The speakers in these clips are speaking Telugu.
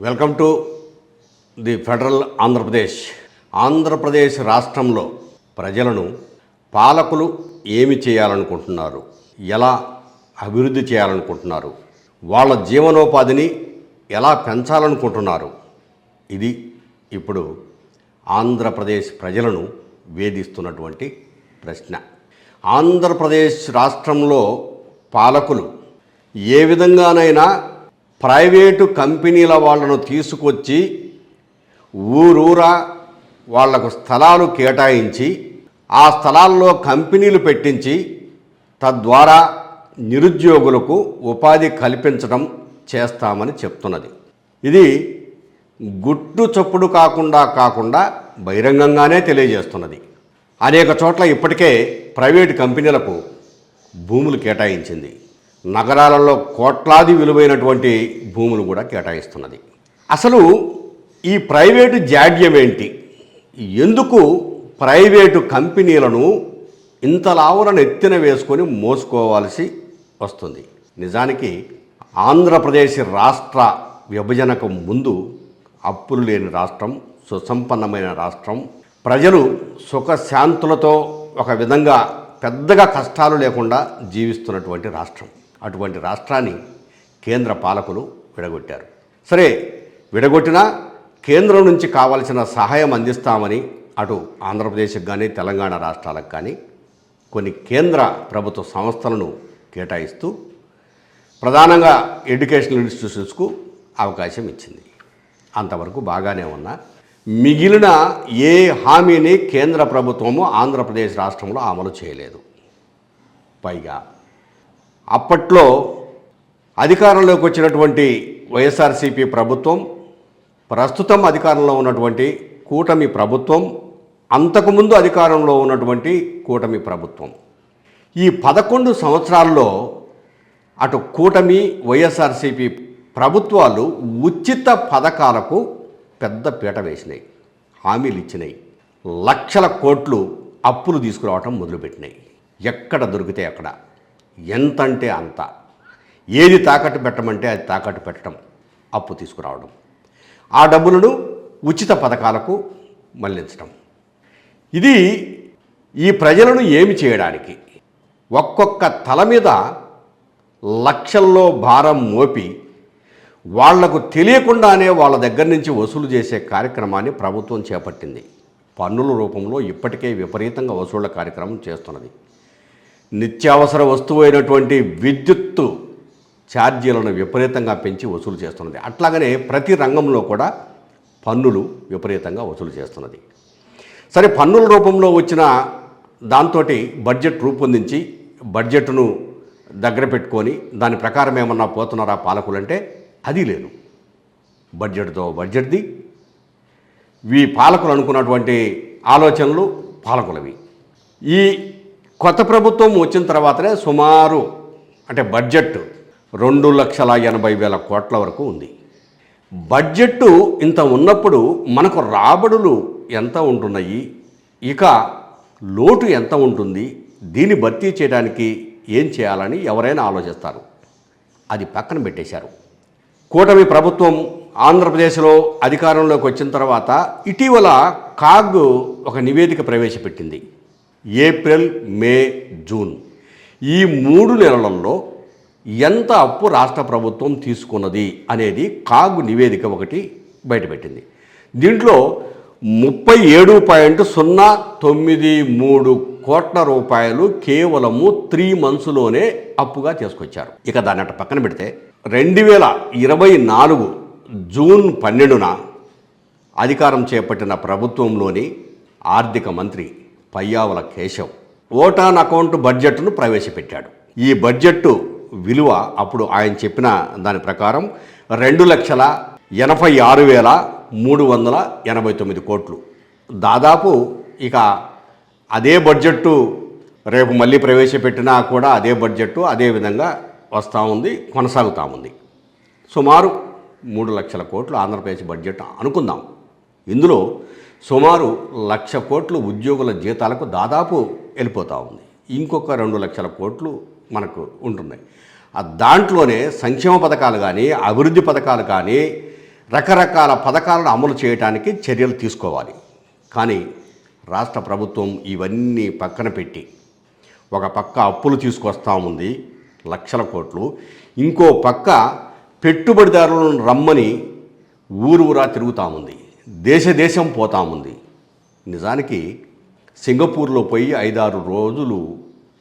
Welcome to the federal Andhra Pradesh. Andhra Pradesh రాష్ట్రంలో ప్రజలను పాలకులు ఏమి చేయాలనుకుంటున్నారు? ఎలా అభివృద్ధి చేయాలనుకుంటున్నారు? వాళ్ళ జీవనోపాధిని ఎలా పెంచాలనుకుంటున్నారు? ఇది ఇప్పుడు ఆంధ్రప్రదేశ్ ప్రజలను వేధిస్తున్నటువంటి ప్రశ్న. ఆంధ్రప్రదేశ్ రాష్ట్రంలో పాలకులు ఏ విధంగానైనా ప్రైవేటు కంపెనీల వాళ్ళను తీసుకొచ్చి ఊరూరా వాళ్ళకు స్థలాలు కేటాయించి ఆ స్థలాల్లో కంపెనీలు పెట్టించి తద్వారా నిరుద్యోగులకు ఉపాధి కల్పించడం చేస్తామని చెప్తున్నది. ఇది గుట్టు చప్పుడు కాకుండా కాకుండా బహిరంగంగానే తెలియజేస్తున్నది. అనేక చోట్ల ఇప్పటికే ప్రైవేటు కంపెనీలకు భూములు కేటాయించింది. నగరాలలో కోట్లాది విలువైనటువంటి భూములు కూడా కేటాయిస్తున్నది. అసలు ఈ ప్రైవేటు జాడ్యం ఏంటి ఎందుకు ప్రైవేటు కంపెనీలను ఇంతలావులను ఎత్తిన వేసుకొని మోసుకోవాల్సి వస్తుంది? నిజానికి ఆంధ్రప్రదేశ్ రాష్ట్ర విభజనకు ముందు అప్పులు లేని రాష్ట్రం సుసంపన్నమైన రాష్ట్రం. ప్రజలు సుఖశాంతులతో ఒక విధంగా పెద్దగా కష్టాలు లేకుండా జీవిస్తున్నటువంటి రాష్ట్రం. అటువంటి రాష్ట్రాన్ని కేంద్ర పాలకులు విడగొట్టారు. సరే విడగొట్టినా కేంద్రం నుంచి కావాల్సిన సహాయం అందిస్తామని అటు ఆంధ్రప్రదేశ్కి కానీ తెలంగాణ రాష్ట్రాలకు కానీ కొన్ని కేంద్ర ప్రభుత్వ సంస్థలను కేటాయిస్తూ ప్రధానంగా ఎడ్యుకేషనల్ ఇన్స్టిట్యూషన్స్కు అవకాశం ఇచ్చింది. అంతవరకు బాగానే ఉన్నా. మిగిలిన ఏ హామీని కేంద్ర ప్రభుత్వము ఆంధ్రప్రదేశ్ రాష్ట్రంలో అమలు చేయలేదు. పైగా అప్పట్లో అధికారంలోకి వచ్చినటువంటి వైఎస్ఆర్సీపీ ప్రభుత్వం ప్రస్తుతం అధికారంలో ఉన్నటువంటి కూటమి ప్రభుత్వం అంతకుముందు అధికారంలో ఉన్నటువంటి కూటమి ప్రభుత్వం. ఈ పదకొండు సంవత్సరాల్లో అటు కూటమి వైఎస్ఆర్సీపీ ప్రభుత్వాలు ఉచిత పథకాలకు పెద్ద పీట వేసినాయి. హామీలు ఇచ్చినాయి. లక్షల కోట్లు అప్పులు తీసుకురావటం మొదలుపెట్టినాయి. ఎక్కడ దొరికితే అక్కడ. ఎంత అంటే అంత. ఏది తాకట్టు పెట్టమంటే అది తాకట్టు పెట్టడం అప్పు తీసుకురావడం. ఆ డబ్బులను ఉచిత పథకాలకు మళ్ళించడం. ఇది ఈ ప్రజలను ఏమి చేయడానికి? ఒక్కొక్క తల మీద లక్షల్లో భారం మోపి వాళ్ళకు తెలియకుండానే వాళ్ళ దగ్గర నుంచి వసూలు చేసే కార్యక్రమాన్ని ప్రభుత్వం చేపట్టింది. పన్నుల రూపంలో ఇప్పటికే విపరీతంగా వసూళ్ళ కార్యక్రమం చేస్తున్నది. నిత్యావసర వస్తువు అయినటువంటి విద్యుత్తు ఛార్జీలను విపరీతంగా పెంచి వసూలు చేస్తున్నది. అట్లాగనే ప్రతి రంగంలో కూడా పన్నులు విపరీతంగా వసూలు చేస్తున్నది. సరే పన్నుల రూపంలో వచ్చిన దాంతో బడ్జెట్ రూపొందించి బడ్జెట్ను దగ్గర పెట్టుకొని దాని ప్రకారం ఏమన్నా పోతున్నారా పాలకులు అంటే అది లేదు. బడ్జెట్తో బడ్జెట్ది. ఈ పాలకులు అనుకున్నటువంటి ఆలోచనలు పాలకులవి. ఈ కొత్త ప్రభుత్వం వచ్చిన తర్వాతనే సుమారు అంటే బడ్జెట్ రెండు లక్షల ఎనభై వేల కోట్ల వరకు ఉంది. బడ్జెట్ ఇంత ఉన్నప్పుడు మనకు రాబడులు ఎంత ఉంటున్నాయి? ఇక లోటు ఎంత ఉంటుంది? దీన్ని భర్తీ చేయడానికి ఏం చేయాలని ఎవరైనా ఆలోచిస్తారు. అది పక్కన పెట్టేశారు. కూటమి ప్రభుత్వం ఆంధ్రప్రదేశ్లో అధికారంలోకి వచ్చిన తర్వాత ఇటీవల కాగ్ ఒక నివేదిక ప్రవేశపెట్టింది. April May June. ఈ మూడు నెలలలో ఎంత అప్పు రాష్ట్ర ప్రభుత్వం తీసుకున్నది అనేది కాగ్ నివేదిక ఒకటి బయటపెట్టింది. దీంట్లో ముప్పై ఏడు పాయింట్ సున్నా తొమ్మిది మూడు కోట్ల రూపాయలు కేవలము త్రీ మంత్స్లోనే అప్పుగా తీసుకొచ్చారు. ఇక దాని అట్ట పక్కన పెడితే రెండు వేల ఇరవై నాలుగు జూన్ పన్నెండున అధికారం చేపట్టిన ప్రభుత్వంలోని ఆర్థిక మంత్రి పయ్యావుల కేశవ్. ఓటాన్ అకౌంట్ బడ్జెట్ను ప్రవేశపెట్టాడు. ఈ బడ్జెట్ విలువ అప్పుడు ఆయన చెప్పిన దాని ప్రకారం రెండు లక్షల ఎనభై ఆరు వేల మూడు వందల ఎనభై తొమ్మిది కోట్లు. దాదాపు ఇక అదే బడ్జెట్టు రేపు మళ్ళీ ప్రవేశపెట్టినా కూడా అదే బడ్జెట్టు అదే విధంగా వస్తూ ఉంది కొనసాగుతూ ఉంది. సుమారు మూడు లక్షల కోట్లు ఆంధ్రప్రదేశ్ బడ్జెట్ అనుకుందాం. ఇందులో సుమారు లక్ష కోట్లు ఉద్యోగుల జీతాలకు దాదాపు వెళ్ళిపోతూ ఉంది. ఇంకొక రెండు లక్షల కోట్లు మనకు ఉంటున్నాయి. ఆ దాంట్లోనే సంక్షేమ పథకాలు కానీ అభివృద్ధి పథకాలు కానీ రకరకాల పథకాలను అమలు చేయడానికి చర్యలు తీసుకోవాలి. కానీ రాష్ట్ర ప్రభుత్వం ఇవన్నీ పక్కన పెట్టి ఒక పక్క అప్పులు తీసుకొస్తా ఉంది లక్షల కోట్లు. ఇంకో పక్క పెట్టుబడిదారులను రమ్మని ఊరు ఊరా తిరుగుతా ఉంది. దేశ దేశం పోతా ఉంది నిజానికి సింగపూర్లో పోయి ఐదారు రోజులు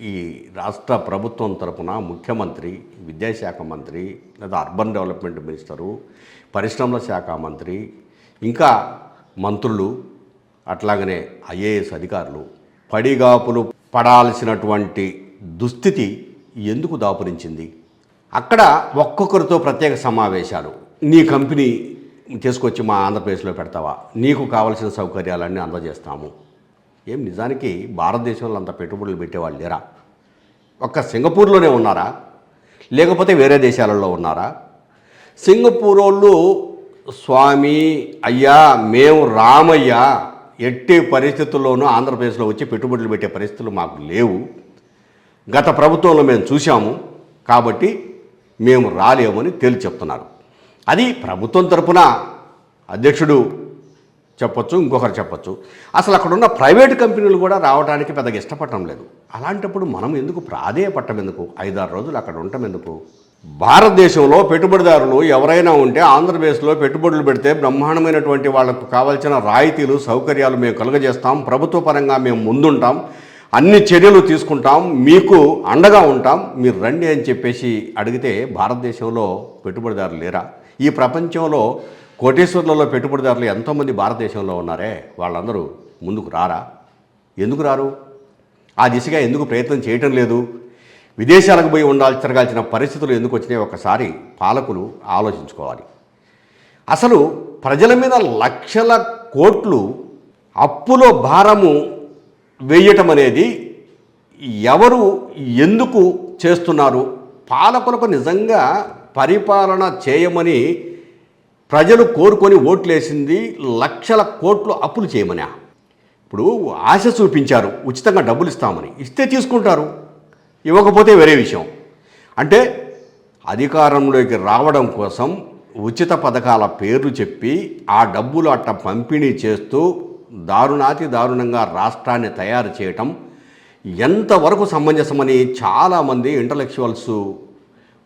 ఈ రాష్ట్ర ప్రభుత్వం తరపున ముఖ్యమంత్రి విద్యాశాఖ మంత్రి లేదా అర్బన్ డెవలప్మెంట్ మినిస్టరు పరిశ్రమల శాఖ మంత్రి ఇంకా మంత్రులు అట్లాగనే ఐఏఎస్ అధికారులు పడిగాపులు పడాల్సినటువంటి దుస్థితి ఎందుకు దాపురించింది? అక్కడ ఒక్కొక్కరితో ప్రత్యేక సమావేశాలు. నీ కంపెనీ తీసుకొచ్చి మా ఆంధ్రప్రదేశ్లో పెడతావా? నీకు కావలసిన సౌకర్యాలన్నీ అందజేస్తాము. ఏం నిజానికి భారతదేశంలో అంత పెట్టుబడులు పెట్టేవాళ్ళు లేరా? ఒక్క సింగపూర్లోనే ఉన్నారా? లేకపోతే వేరే దేశాలలో ఉన్నారా? సింగపూర్ వాళ్ళు స్వామి అయ్యా మేము రామయ్యా ఎట్టి పరిస్థితుల్లోనూ ఆంధ్రప్రదేశ్లో వచ్చి పెట్టుబడులు పెట్టే పరిస్థితులు మాకు లేవు. గత ప్రభుత్వంలో మేము చూశాము. కాబట్టి మేము రాలేమని తేల్చి చెప్తున్నారు. అది ప్రభుత్వం తరపున అధ్యక్షుడు చెప్పొచ్చు ఇంకొకరు చెప్పొచ్చు. అసలు అక్కడ ఉన్న ప్రైవేట్ కంపెనీలు కూడా రావడానికి పెద్దగా ఇష్టపడటం లేదు. అలాంటప్పుడు మనం ఎందుకు ప్రాధేయపడటం ఎందుకు? ఐదారు రోజులు అక్కడ ఉండటం ఎందుకు? భారతదేశంలో పెట్టుబడిదారులు ఎవరైనా ఉంటే ఆంధ్రప్రదేశ్లో పెట్టుబడులు పెడితే బ్రహ్మాండమైనటువంటి వాళ్ళకు కావాల్సిన రాయితీలు సౌకర్యాలు మేము కలుగజేస్తాం. ప్రభుత్వ పరంగా మేము ముందుంటాం. అన్ని చర్యలు తీసుకుంటాం. మీకు అండగా ఉంటాం. మీరు రండి అని చెప్పేసి అడిగితే భారతదేశంలో పెట్టుబడిదారులు లేరా? ఈ ప్రపంచంలో కోటేశ్వర్లలో పెట్టుబడిదారులు ఎంతోమంది భారతదేశంలో ఉన్నారే? వాళ్ళందరూ ముందుకు రారా? ఎందుకు రారు? ఆ దిశగా ఎందుకు ప్రయత్నం చేయటం లేదు? విదేశాలకు పోయి ఉండాల్సి తిరగాల్సిన పరిస్థితులు ఎందుకు వచ్చినాయి? ఒకసారి పాలకులు ఆలోచించుకోవాలి. అసలు ప్రజల మీద లక్షల కోట్లు అప్పులో భారము వేయటం అనేది ఎవరు ఎందుకు చేస్తున్నారు? పాలకులకు నిజంగా పరిపాలన చేయమని ప్రజలు కోరుకొని ఓట్లేసింది లక్షల కోట్లు అప్పులు చేయమని. ఇప్పుడు ఆశ చూపించారు ఉచితంగా డబ్బులు ఇస్తామని. ఇస్తే తీసుకుంటారు. ఇవ్వకపోతే వేరే విషయం. అంటే అధికారంలోకి రావడం కోసం ఉచిత పథకాల పేర్లు చెప్పి ఆ డబ్బులు అట్ట పంపిణీ చేస్తూ దారుణాతి దారుణంగా రాష్ట్రాన్ని తయారు చేయటం ఎంతవరకు సమంజసమని చాలామంది ఇంటలెక్చువల్స్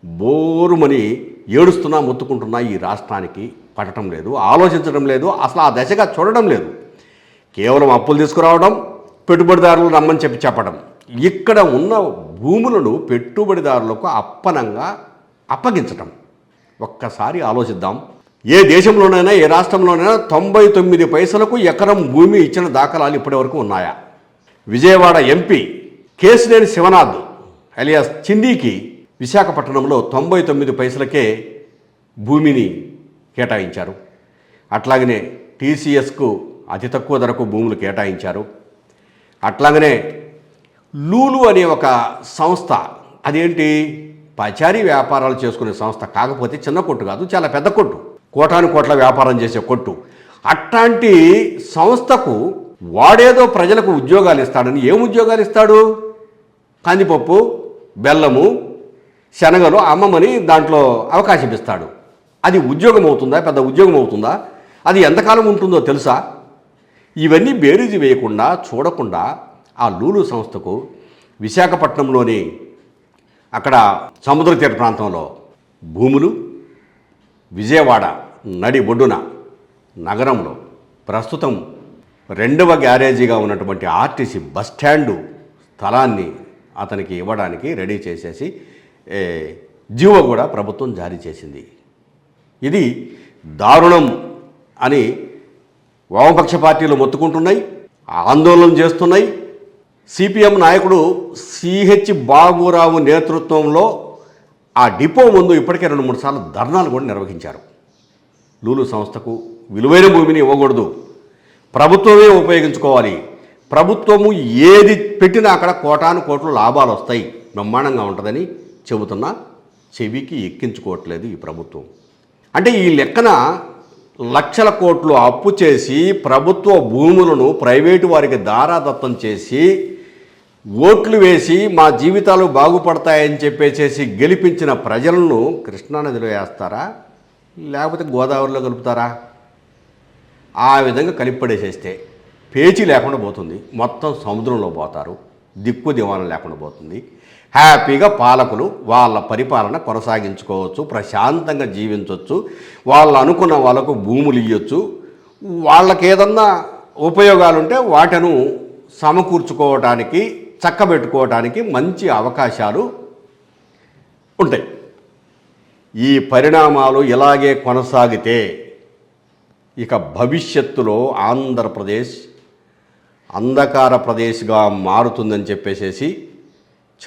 బోరుమని ఏడుస్తున్నా మొత్తుకుంటున్నా ఈ రాష్ట్రానికి పడటం లేదు ఆలోచించడం లేదు అసలు ఆ దశగా చూడడం లేదు. కేవలం అప్పులు తీసుకురావడం పెట్టుబడిదారులు రమ్మని చెప్పి చెప్పడం. ఇక్కడ ఉన్న భూములను పెట్టుబడిదారులకు అప్పనంగా అప్పగించటం. ఒక్కసారి ఆలోచిద్దాం. ఏ దేశంలోనైనా ఏ రాష్ట్రంలోనైనా తొంభై తొమ్మిది పైసలకు ఎకరం భూమి ఇచ్చిన దాఖలాలు ఇప్పటివరకు ఉన్నాయా? విజయవాడ ఎంపీ కేసినేని శివనాథ్ అలియాస్ చిందీకి విశాఖపట్నంలో తొంభై తొమ్మిది పైసలకే భూమిని కేటాయించారు. అట్లాగనే టీసీఎస్కు అతి తక్కువ ధరకు భూములు కేటాయించారు. అట్లాగనే లూలు అనే ఒక సంస్థ అదేంటి? పచారీ వ్యాపారాలు చేసుకునే సంస్థ కాకపోతే చిన్న కొట్టు కాదు చాలా పెద్ద కొట్టు. కోటాను కోట్ల వ్యాపారం చేసే కొట్టు. అట్లాంటి సంస్థకు వాడేదో ప్రజలకు ఉద్యోగాలు ఇస్తాడని ఏం ఉద్యోగాలు ఇస్తాడు? కందిపప్పు బెల్లము శనగలు అమ్మమని దాంట్లో అవకాశం ఇస్తాడు. అది ఉద్యోగం అవుతుందా పెద్ద ఉద్యోగం అవుతుందా అది ఎంతకాలం ఉంటుందో తెలుసా? ఇవన్నీ బేరీజు వేయకుండా చూడకుండా ఆ లూలు సంస్థకు విశాఖపట్నంలోని అక్కడ సముద్ర తీర ప్రాంతంలో భూములు విజయవాడ నడి ఒడ్డున నగరంలో ప్రస్తుతం రెండవ గ్యారేజీగా ఉన్నటువంటి ఆర్టీసీ బస్ స్టాండు స్థలాన్ని అతనికి ఇవ్వడానికి రెడీ చేసేసి జీవో కూడా ప్రభుత్వం జారీ చేసింది. ఇది దారుణం అని వామపక్ష పార్టీలు మొత్తుకుంటున్నాయి ఆందోళన చేస్తున్నాయి. సిపిఎం నాయకుడు సిహెచ్ బాబురావు నేతృత్వంలో ఆ డిపో ముందు ఇప్పటికే రెండు మూడు సార్లు ధర్నాలు కూడా నిర్వహించారు. లూలు సంస్థకు విలువైన భూమిని ఇవ్వకూడదు. ప్రభుత్వమే ఉపయోగించుకోవాలి. ప్రభుత్వము ఏది పెట్టినా అక్కడ కోటాను కోట్లు లాభాలు వస్తాయి. బ్రహ్మాండంగా ఉంటుందని చెబుతున్నా చెవికి ఎక్కించుకోవట్లేదు ఈ ప్రభుత్వం. అంటే ఈ లెక్కన లక్షల కోట్లు అప్పు చేసి ప్రభుత్వ భూములను ప్రైవేటు వారికి దారాదత్తం చేసి ఓట్లు వేసి మా జీవితాలు బాగుపడతాయని చెప్పేసేసి గెలిపించిన ప్రజలను కృష్ణానదిలో వేస్తారా? లేకపోతే గోదావరిలో కలుపుతారా? ఆ విధంగా కలిపడేసేస్తే పేచీ లేకుండా పోతుంది. మొత్తం సముద్రంలో పోతారు. దిక్కు దివాణం లేకుండా పోతుంది. హ్యాపీగా పాలకులు వాళ్ళ పరిపాలన కొనసాగించుకోవచ్చు ప్రశాంతంగా జీవించవచ్చు వాళ్ళు అనుకున్న వాళ్ళకు భూములు ఇవ్వచ్చు వాళ్ళకి ఏదన్నా ఉపయోగాలుంటే వాటను సమకూర్చుకోవటానికి చక్కబెట్టుకోవటానికి మంచి అవకాశాలు ఉంటాయి. ఈ పరిణామాలు ఇలాగే కొనసాగితే ఇక భవిష్యత్తులో ఆంధ్రప్రదేశ్ అంధకార ప్రదేశ్గా మారుతుందని చెప్పేసేసి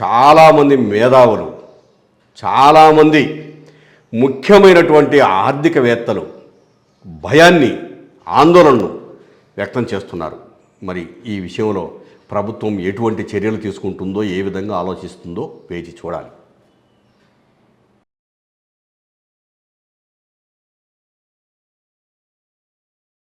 చాలామంది మేధావులు చాలామంది ముఖ్యమైనటువంటి ఆర్థికవేత్తలు భయాన్ని ఆందోళనను వ్యక్తం చేస్తున్నారు. మరి ఈ విషయంలో ప్రభుత్వం ఎటువంటి చర్యలు తీసుకుంటుందో ఏ విధంగా ఆలోచిస్తుందో వేచి చూడాలి.